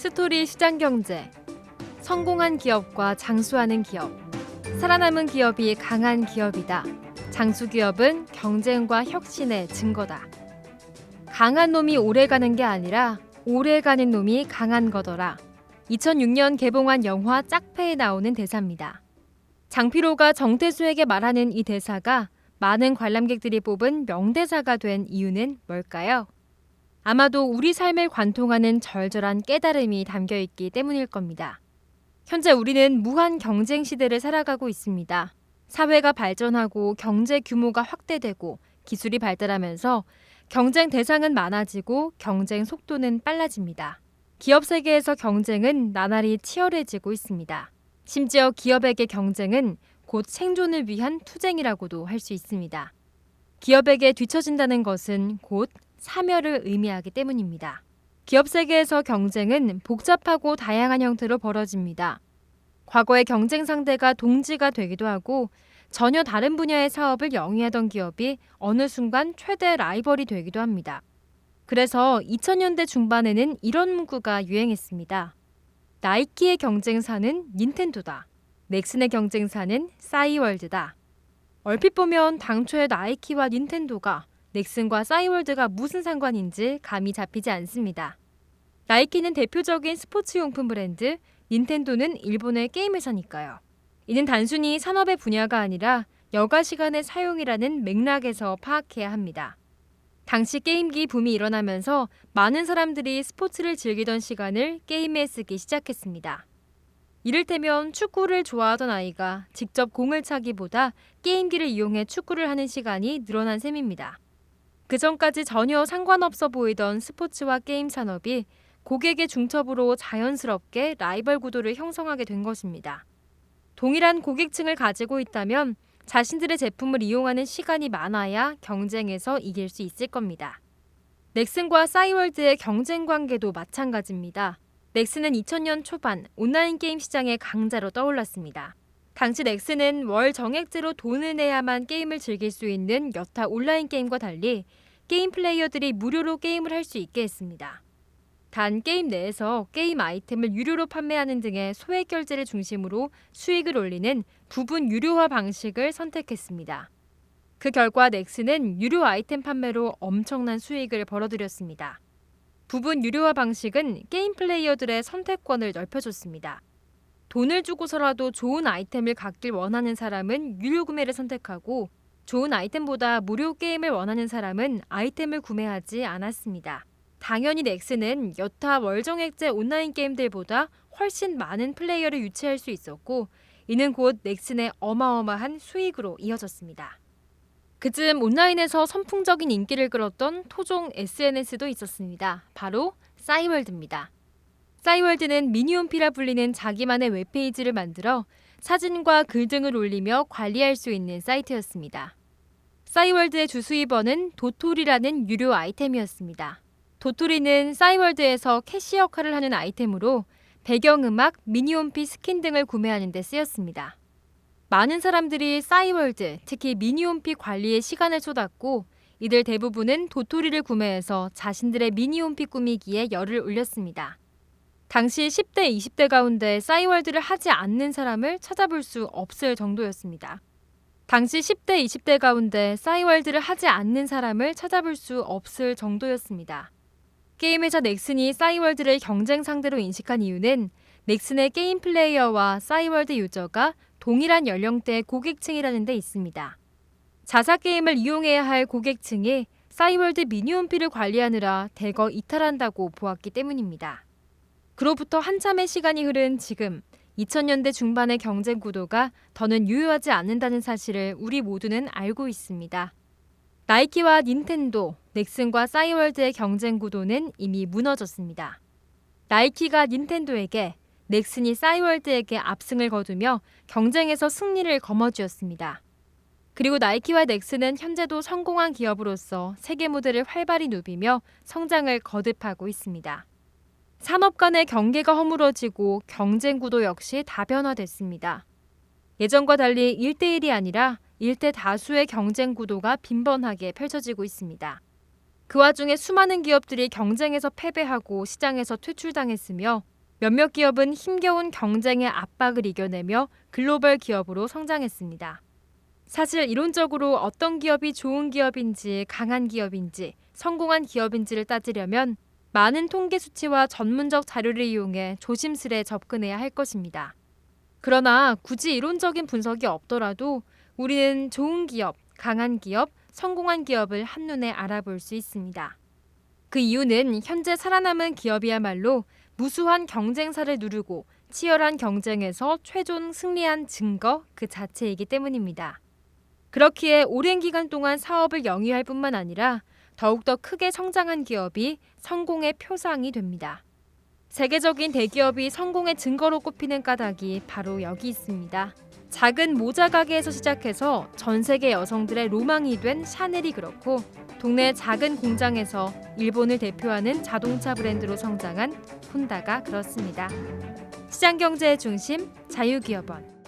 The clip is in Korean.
스토리 시장 경제. 성공한 기업과 장수하는 기업. 살아남은 기업이 강한 기업이다. 장수 기업은 경쟁과 혁신의 증거다. 강한 놈이 오래 가는 게 아니라 오래 가는 놈이 강한 거더라. 2006년 개봉한 영화 짝패에 나오는 대사입니다. 장피로가 정태수에게 말하는 이 대사가 많은 관람객들이 뽑은 명대사가 된 이유는 뭘까요? 아마도 우리 삶을 관통하는 절절한 깨달음이 담겨 있기 때문일 겁니다. 현재 우리는 무한 경쟁 시대를 살아가고 있습니다. 사회가 발전하고 경제 규모가 확대되고 기술이 발달하면서 경쟁 대상은 많아지고 경쟁 속도는 빨라집니다. 기업 세계에서 경쟁은 나날이 치열해지고 있습니다. 심지어 기업에게 경쟁은 곧 생존을 위한 투쟁이라고도 할 수 있습니다. 기업에게 뒤처진다는 것은 곧 사멸을 의미하기 때문입니다. 기업 세계에서 경쟁은 복잡하고 다양한 형태로 벌어집니다. 과거의 경쟁 상대가 동지가 되기도 하고 전혀 다른 분야의 사업을 영위하던 기업이 어느 순간 최대 라이벌이 되기도 합니다. 그래서 2000년대 중반에는 이런 문구가 유행했습니다. 나이키의 경쟁사는 닌텐도다. 넥슨의 경쟁사는 싸이월드다. 얼핏 보면 당초에 나이키와 닌텐도가 넥슨과 싸이월드가 무슨 상관인지 감이 잡히지 않습니다. 나이키는 대표적인 스포츠용품 브랜드, 닌텐도는 일본의 게임 회사니까요. 이는 단순히 산업의 분야가 아니라 여가 시간의 사용이라는 맥락에서 파악해야 합니다. 당시 게임기 붐이 일어나면서 많은 사람들이 스포츠를 즐기던 시간을 게임에 쓰기 시작했습니다. 이를테면 축구를 좋아하던 아이가 직접 공을 차기보다 게임기를 이용해 축구를 하는 시간이 늘어난 셈입니다. 그 전까지 전혀 상관없어 보이던 스포츠와 게임 산업이 고객의 중첩으로 자연스럽게 라이벌 구도를 형성하게 된 것입니다. 동일한 고객층을 가지고 있다면 자신들의 제품을 이용하는 시간이 많아야 경쟁에서 이길 수 있을 겁니다. 넥슨과 싸이월드의 경쟁 관계도 마찬가지입니다. 넥슨은 2000년 초반 온라인 게임 시장의 강자로 떠올랐습니다. 당시 넥슨은 월 정액제로 돈을 내야만 게임을 즐길 수 있는 여타 온라인 게임과 달리 게임 플레이어들이 무료로 게임을 할 수 있게 했습니다. 단 게임 내에서 게임 아이템을 유료로 판매하는 등의 소액 결제를 중심으로 수익을 올리는 부분 유료화 방식을 선택했습니다. 그 결과 넥슨은 유료 아이템 판매로 엄청난 수익을 벌어들였습니다. 부분 유료화 방식은 게임 플레이어들의 선택권을 넓혀줬습니다. 돈을 주고서라도 좋은 아이템을 갖길 원하는 사람은 유료 구매를 선택하고 좋은 아이템보다 무료 게임을 원하는 사람은 아이템을 구매하지 않았습니다. 당연히 넥슨은 여타 월정액제 온라인 게임들보다 훨씬 많은 플레이어를 유치할 수 있었고 이는 곧 넥슨의 어마어마한 수익으로 이어졌습니다. 그즈음 온라인에서 선풍적인 인기를 끌었던 토종 SNS도 있었습니다. 바로 싸이월드입니다. 싸이월드는 미니홈피라 불리는 자기만의 웹페이지를 만들어 사진과 글 등을 올리며 관리할 수 있는 사이트였습니다. 싸이월드의 주수입원은 도토리라는 유료 아이템이었습니다. 도토리는 싸이월드에서 캐시 역할을 하는 아이템으로 배경음악, 미니홈피 스킨 등을 구매하는 데 쓰였습니다. 많은 사람들이 싸이월드, 특히 미니홈피 관리에 시간을 쏟았고 이들 대부분은 도토리를 구매해서 자신들의 미니홈피 꾸미기에 열을 올렸습니다. 당시 10대, 20대 가운데 싸이월드를 하지 않는 사람을 찾아볼 수 없을 정도였습니다. 당시 10대, 20대 가운데 싸이월드를 하지 않는 사람을 찾아볼 수 없을 정도였습니다. 게임 회사 넥슨이 싸이월드를 경쟁 상대로 인식한 이유는 넥슨의 게임 플레이어와 싸이월드 유저가 동일한 연령대 고객층이라는 데 있습니다. 자사 게임을 이용해야 할 고객층이 싸이월드 미니홈피를 관리하느라 대거 이탈한다고 보았기 때문입니다. 그로부터 한참의 시간이 흐른 지금 2000년대 중반의 경쟁 구도가 더는 유효하지 않는다는 사실을 우리 모두는 알고 있습니다. 나이키와 닌텐도, 넥슨과 싸이월드의 경쟁 구도는 이미 무너졌습니다. 나이키가 닌텐도에게 넥슨이 싸이월드에게 압승을 거두며 경쟁에서 승리를 거머쥐었습니다. 그리고 나이키와 넥슨은 현재도 성공한 기업으로서 세계 무대를 활발히 누비며 성장을 거듭하고 있습니다. 산업 간의 경계가 허물어지고 경쟁 구도 역시 다변화됐습니다. 예전과 달리 1대1이 아니라 1대 다수의 경쟁 구도가 빈번하게 펼쳐지고 있습니다. 그 와중에 수많은 기업들이 경쟁에서 패배하고 시장에서 퇴출당했으며 몇몇 기업은 힘겨운 경쟁의 압박을 이겨내며 글로벌 기업으로 성장했습니다. 사실 이론적으로 어떤 기업이 좋은 기업인지 강한 기업인지 성공한 기업인지를 따지려면 많은 통계 수치와 전문적 자료를 이용해 조심스레 접근해야 할 것입니다. 그러나 굳이 이론적인 분석이 없더라도 우리는 좋은 기업, 강한 기업, 성공한 기업을 한눈에 알아볼 수 있습니다. 그 이유는 현재 살아남은 기업이야말로 무수한 경쟁사를 누르고 치열한 경쟁에서 최종 승리한 증거 그 자체이기 때문입니다. 그렇기에 오랜 기간 동안 사업을 영위할 뿐만 아니라 더욱더 크게 성장한 기업이 성공의 표상이 됩니다. 세계적인 대기업이 성공의 증거로 꼽히는 까닭이 바로 여기 있습니다. 작은 모자 가게에서 시작해서 전 세계 여성들의 로망이 된 샤넬이 그렇고 동네 작은 공장에서 일본을 대표하는 자동차 브랜드로 성장한 혼다가 그렇습니다. 시장 경제의 중심 자유기업원